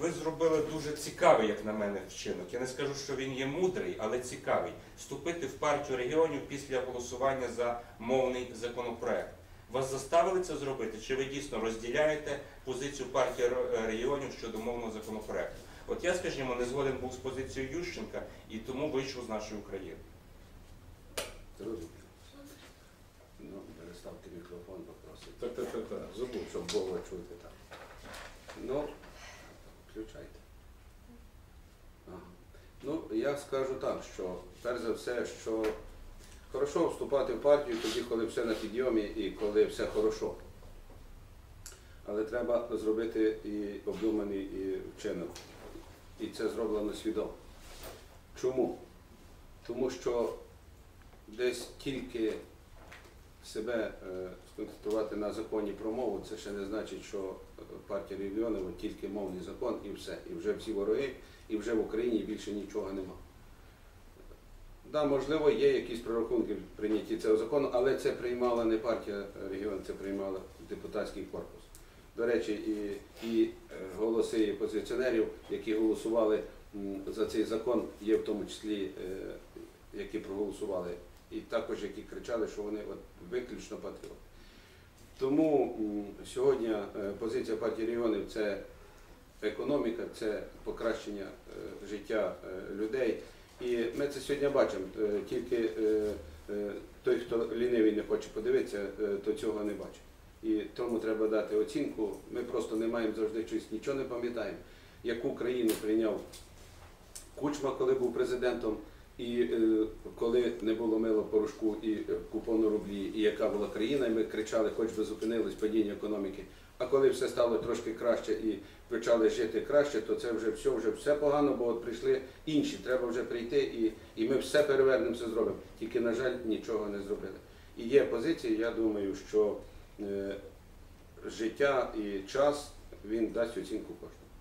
Ви зробили дуже цікавий, як на мене, вчинок. Я не скажу, що він є мудрий, але цікавий. Вступити в партію регіонів після голосування за мовний законопроект. Вас заставили це зробити? Чи ви дійсно розділяєте позицію партії регіонів щодо мовного законопроекту? От я, скажімо, не згоден був з позицією Ющенка і тому вийшов з нашої України. Зрозуміло. Ну, переставте мікрофон, попросить. Так, так, так, так. Забув. Щоб було чути так. Ну, я скажу так, що перш за все, що хорошо вступати в партію тоді, коли все на підйомі і коли все хорошо. Але треба зробити і обдуманий і вчинок. І це зроблено свідомо. Чому? Тому що десь тільки себе е, сконцентрувати на законі про мову, це ще не значить, що е, партія регіонів тільки мовний закон і все. І вже всі вороги, і вже в Україні більше нічого нема. Да, можливо, є якісь прорахунки в прийнятті цього закону, але це приймала не партія регіону, це приймала депутатський корпус. До речі, і, і е, голоси опозиціонерів, які голосували за цей закон, є в тому числі, які проголосували, і також які кричали, що вони от, виключно патріоти. Тому сьогодні е, позиція партії регіонів це економіка, це покращення е, життя е, людей. І ми це сьогодні бачимо. Тільки той, хто лінивий не хоче подивитися, то цього не бачить. І тому треба дати оцінку. Ми просто не маємо завжди щось, нічого не пам'ятаємо, яку країну прийняв Кучма, коли був президентом, і е, коли не було мило порошку і е, купону рублі, і яка була країна, і ми кричали, хоч би зупинилось падіння економіки. А коли все стало трошки краще і почали жити краще, то це вже все, вже все погано, бо от прийшли інші. Треба вже прийти і, і ми все перевернемо, все зробимо. Тільки, на жаль, нічого не зробили. І є позиції, я думаю, що е, життя і час він дасть оцінку кожному.